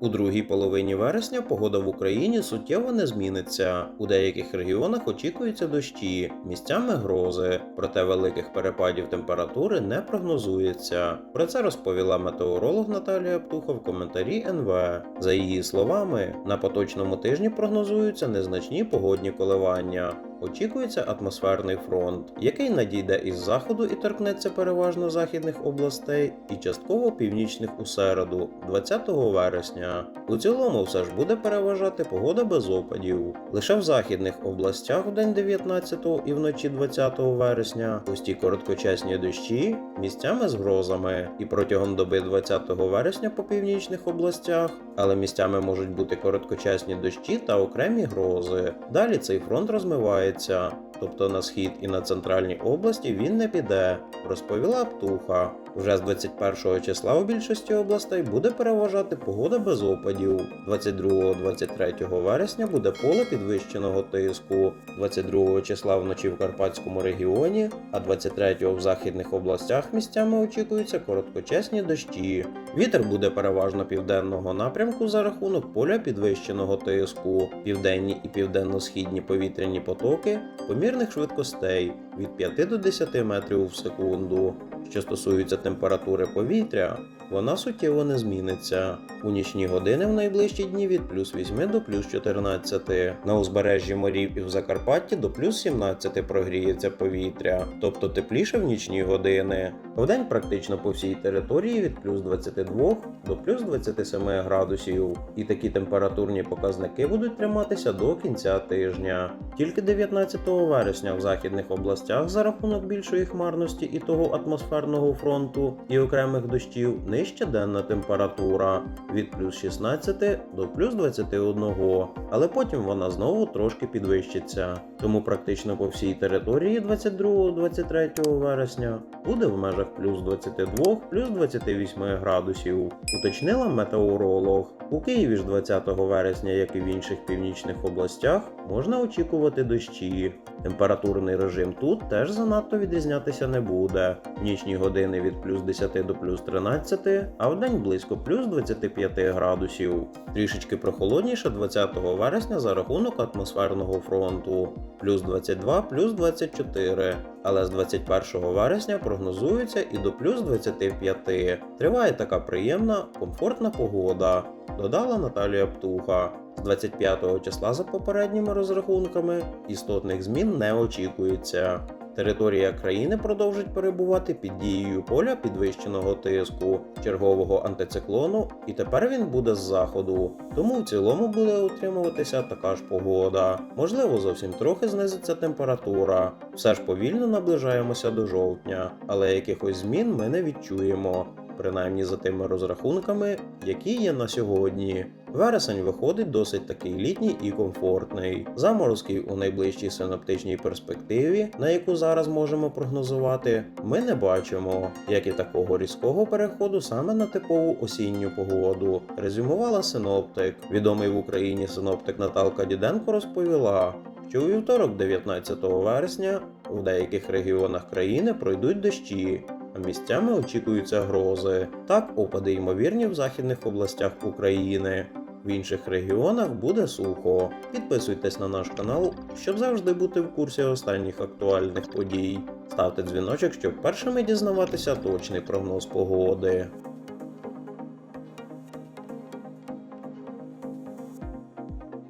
У другій половині вересня погода в Україні суттєво не зміниться. У деяких регіонах очікуються дощі, місцями грози, проте великих перепадів температури не прогнозується. Про це розповіла метеоролог Наталія Птуха в коментарі НВ. За її словами, на поточному тижні прогнозуються незначні погодні коливання. Очікується атмосферний фронт, який надійде із заходу і торкнеться переважно західних областей і частково північних у середу, 20 вересня. У цілому все ж буде переважати погода без опадів. Лише в західних областях в день 19 і вночі 20 вересня густі короткочасні дощі місцями з грозами, і протягом доби 20 вересня по північних областях, але місцями можуть бути короткочасні дощі та окремі грози. Далі цей фронт розмивається, тобто на схід і на центральній області він не піде, розповіла Птуха. Вже з 21 числа у більшості областей буде переважати погода без опадів. 22-23 вересня буде поле підвищеного тиску, 22 числа вночі в Карпатському регіоні, а 23 в західних областях місцями очікуються короткочасні дощі. Вітер буде переважно південного напрямку за рахунок поля підвищеного тиску, південні і південно-східні повітряні потоки помірних швидкостей від 5 до 10 метрів в секунду. Що стосується температури повітря, вона суттєво не зміниться. У нічні години в найближчі дні від плюс 8 до плюс 14. На узбережжі морів і в Закарпатті до плюс 17 прогріється повітря, тобто тепліше в нічні години. Вдень практично по всій території від плюс 22 до плюс 27 градусів. І такі температурні показники будуть триматися до кінця тижня. Тільки 19 вересня в західних областях за рахунок більшої хмарності і того атмосферного фронту і окремих дощів нижча денна температура від плюс 16 до плюс 21, але потім вона знову трошки підвищиться. Тому практично по всій території 22-23 вересня буде в межах плюс 22 плюс 28 градусів, уточнила метеоролог. У Києві ж 20 вересня, як і в інших північних областях, можна очікувати дощі. Температурний режим тут теж занадто відрізнятися не буде. Нічні години від плюс 10 до плюс 13, а вдень близько плюс 25 градусів. Трішечки прохолодніше 20 вересня за рахунок атмосферного фронту. Плюс 22, плюс 24. Але з 21 вересня прогнозується і до плюс 25. Триває така приємна, комфортна погода, додала Наталія Птуха. З 25 числа за попередніми розрахунками істотних змін не очікується. Територія країни продовжить перебувати під дією поля підвищеного тиску, чергового антициклону, і тепер він буде з заходу. Тому в цілому буде утримуватися така ж погода. Можливо, зовсім трохи знизиться температура. Все ж повільно наближаємося до жовтня, але якихось змін ми не відчуємо. Принаймні за тими розрахунками, які є на сьогодні. Вересень виходить досить такий літній і комфортний. Заморозків у найближчій синоптичній перспективі, на яку зараз можемо прогнозувати, ми не бачимо, як і такого різкого переходу саме на типову осінню погоду. Резюмувала синоптик. Відомий в Україні синоптик Наталка Діденко розповіла, що у вівторок, 19 вересня, в деяких регіонах країни пройдуть дощі. А місцями очікуються грози. Так, опади ймовірні в західних областях України. В інших регіонах буде сухо. Підписуйтесь на наш канал, щоб завжди бути в курсі останніх актуальних подій. Ставте дзвіночок, щоб першими дізнаватися точний прогноз погоди.